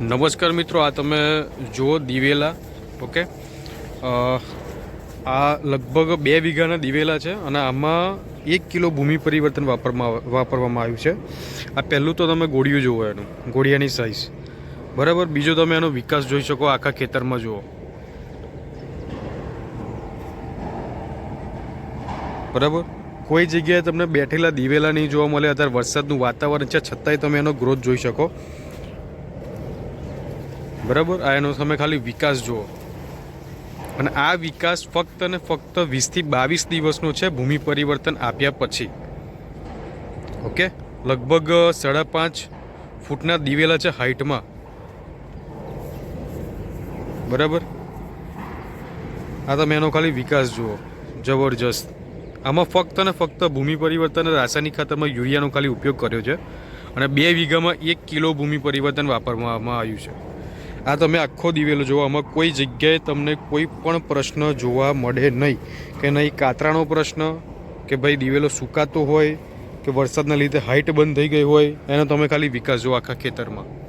નમસ્કાર મિત્રો, આ તમે જુઓ દિવેલા, ઓકે? આ લગભગ બે વીઘાના દિવેલા છે અને આમાં એક કિલો ભૂમિ પરિવર્તન વાપરમાં, વાપરવામાં આવ્યું છે. આ પહેલું તો તમે ગોળિયું જુઓ એનું, ગોળિયાની સાઇઝ બરાબર? બીજો તમે એનો વિકાસ જોઈ શકો, આખા ખેતરમાં જુઓ. બરાબર? કોઈ જગ્યાએ તમને બેઠેલા દિવેલા નહીં જોવા મળે, અત્યારે વરસાદનું વાતાવરણ છે, છતાંય તમે એનો ગ્રોથ જોઈ શકો. બરાબર? આ એનો તમે ખાલી વિકાસ જુઓ. અને આ વિકાસ ફક્ત અને ફક્ત વીસથી બાવીસ દિવસનો છે ભૂમિ પરિવર્તન આપ્યા પછી. ઓકે? લગભગ સાડા પાંચ ફૂટના દિવેલા છે હાઇટમાં. બરાબર? આ તમે એનો ખાલી વિકાસ જુઓ. જબરજસ્ત. આમાં ફક્ત અને ફક્ત ભૂમિ પરિવર્તન રાસાયણિક ખાતરમાં યુરિયાનો ખાલી ઉપયોગ કર્યો છે. અને બે વીઘામાં એક કિલો ભૂમિ પરિવર્તન વાપરવામાં આવ્યું છે. આ તમે આખો દિવેલો જોવો આમાં કોઈ જગ્યાએ તમને કોઈ પણ પ્રશ્ન જોવા મળે નહીં. કે નહીં કાતરાનો પ્રશ્ન, કે ભાઈ દિવેલો સુકાતો હોય, કે વરસાદના લીધે હાઇટ બંધ થઈ ગઈ હોય, એનો તમે ખાલી વિકાસ જુઓ આખા ખેતરમાં.